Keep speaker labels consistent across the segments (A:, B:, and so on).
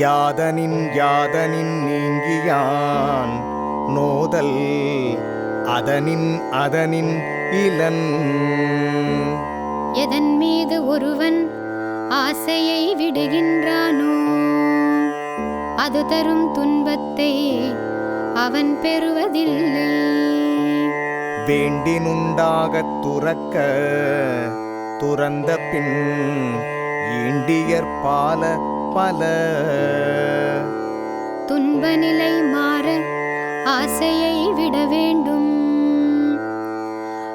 A: யாதனின் யாதனின் நீங்கியான் நோதல் அதனின் அதனின் இளன்
B: எதன் மீது ஒருவன் ஆசையை விடுகின்றானோ அது தரும் துன்பத்தை அவன் பெறுவதில்லை.
A: வேண்டினுண்டாகத் துறக்க துறந்த பின் ஈண்டியற் பால பல.
B: துன்ப நிலை மாற ஆசையை விட வேண்டும்.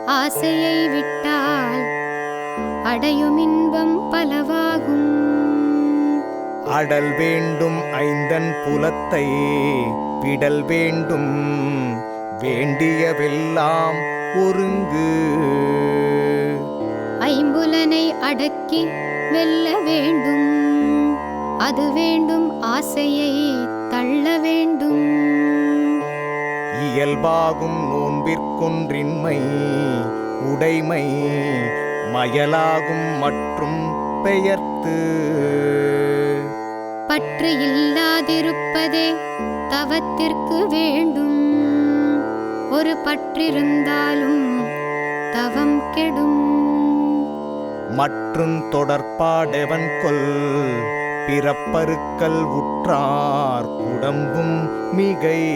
B: ஆசையை விட்டால் அடையும் இன்பம் பலவாகும்.
A: அடல் வேண்டும் ஐந்தன் புலத்தை விடல் வேண்டும் வேண்டியவெல்லாம் ஒருங்கு.
B: ஐம்புலனை அடக்கி வெல்ல வேண்டும் அது வேண்டும் ஆசையை தள்ள வேண்டும்.
A: இயல்பாகும் நோன்பிற்கொன்றின்மை உடைமை மயலாகும் மற்றும் பெயர்த்து.
B: பற்று இல்லாதிருப்பதே தவத்திற்கு வேண்டும். ஒரு பற்றிருந்தாலும் தவம் கெடும்.
A: மற்றும் தொடர்பாடெவன் கொல் பிறப்பருக்கல் உற்றார் உடம்பும் மிகை.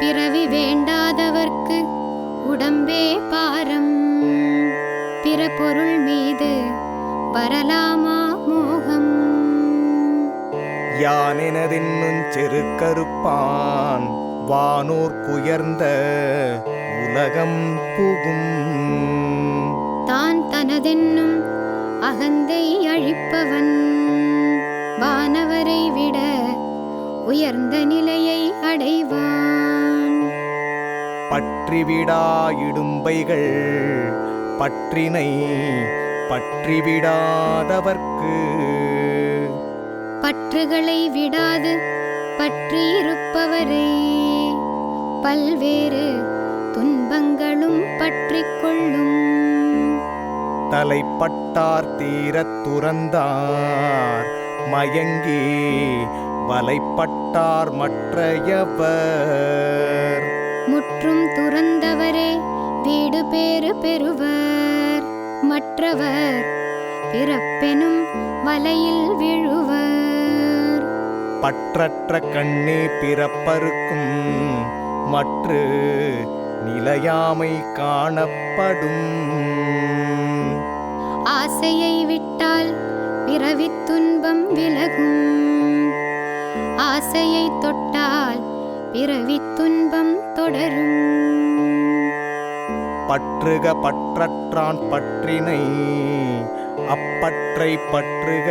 B: பிறவி வேண்டாதவர்க்கு உடம்பே பாரம். பிற பொருள் மீது வரலாமா மோகம்.
A: யானெனதென்னும் செருக்கறுப்பான் வானோர்க்குயர்ந்த உலகம் புகும்.
B: தான் தனதென்னும் அகந்தை அழிப்பவன். வானவரை விட உயர்ந்த நிலையை அடைவான்.
A: பற்றிவிடா இடும்பைகள் பற்றினை பற்றிவிடாதவர்க்கு.
B: பற்றுகளை விடாது பற்றியிருப்பவரே. பல்வேறு துன்பங்களும் பற்றிக் கொள்ளும்
A: தலைப்பட்டார் தீரத் துறந்தார் மயங்கி வலைப்பட்டார் மற்றையவர்.
B: முற்றும் துறந்தவரே வீடு பேறு பெறுவர். மற்றவர் பிறப்பெனும் வலையில் விழுவர்.
A: பற்றற்ற கண்ணே பிறப்பருக்கும் மற்று நிலையாமை காணப்படும்.
B: ஆசையை விட்டால் பிறவித் துன்பம் விலகும். ஆசையை தொட்டால் பிறவித் துன்பம் தொடரும்.
A: பற்றுக பற்றற்றான் பற்றினை அப்பற்றை பற்றுக.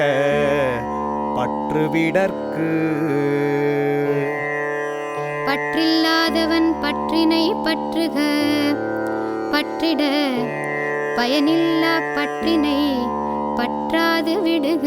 A: பற்றுவிடற்கு.
B: பற்றில்லாதவன் பற்றினை பற்றுக. பற்றிட பயனில்லா பற்றினை பற்றாது விடுக.